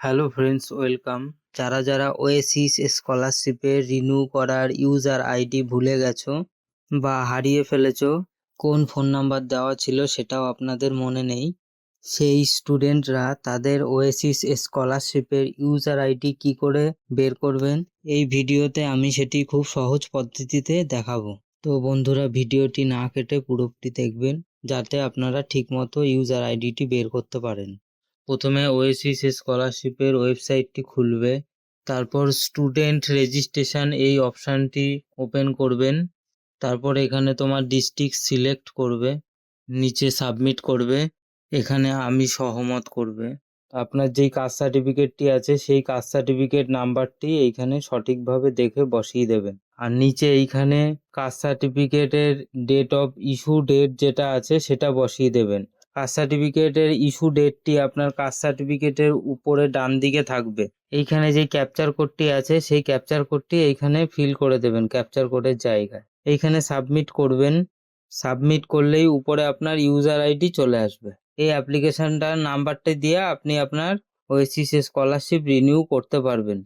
Hello friends, welcome. যারা যারা Oasis স্কলারশিপে রিনিউ করার ইউজার আইডি ভুলে গেছো বা হারিয়ে ফেলেছো, কোন ফোন নাম্বার দেওয়া ছিল সেটাও আপনাদের মনে নেই। সেই স্টুডেন্টরা তাদের ওয়েসিস স্কলারশিপের ইউজার আইডি কি করে বের করবেন, এই ভিডিওতে আমি সেটি খুব সহজ পদ্ধতিতে দেখাবো। তো বন্ধুরা, ভিডিওটি না কেটে পুরোপুরি দেখবেন, যাতে আপনারা ঠিকমতো ইউজার আইডিটি বের করতে পারেন। প্রথমে ওয়েসিস স্কলারশিপের ওয়েবসাইটটি খুলবে, তারপর স্টুডেন্ট রেজিস্ট্রেশন এই অপশানটি ওপেন করবেন, তারপর এখানে তোমার ডিস্ট্রিক্ট সিলেক্ট করবে, নিচে সাবমিট করবে, এখানে আমি সহমত করবে। আপনার যেই কাস্ট সার্টিফিকেটটি আছে, সেই কাস্ট সার্টিফিকেট নাম্বারটি এইখানে সঠিকভাবে দেখে বসিয়ে দেবেন। আর নিচে এইখানে কাস্ট সার্টিফিকেটের ডেট অফ ইস্যু ডেট যেটা আছে, সেটা বসিয়ে দেবেন। কাস্ট সার্টিফিকেটের ইস্যু ডেটটি আপনার কাস্ট সার্টিফিকেটের উপরে ডান দিকে থাকবে। এইখানে যে ক্যাপচার কোডটি আছে, সেই ক্যাপচার কোডটি এইখানে ফিল করে দেবেন ক্যাপচার কোডের জায়গায়। এইখানে সাবমিট করবেন। সাবমিট করলেই উপরে আপনার ইউজার আইডি চলে আসবে। এই অ্যাপ্লিকেশনটার নাম্বারটা দিয়ে আপনি আপনার ওয়েসিস স্কলারশিপ রিনিউ করতে পারবেন।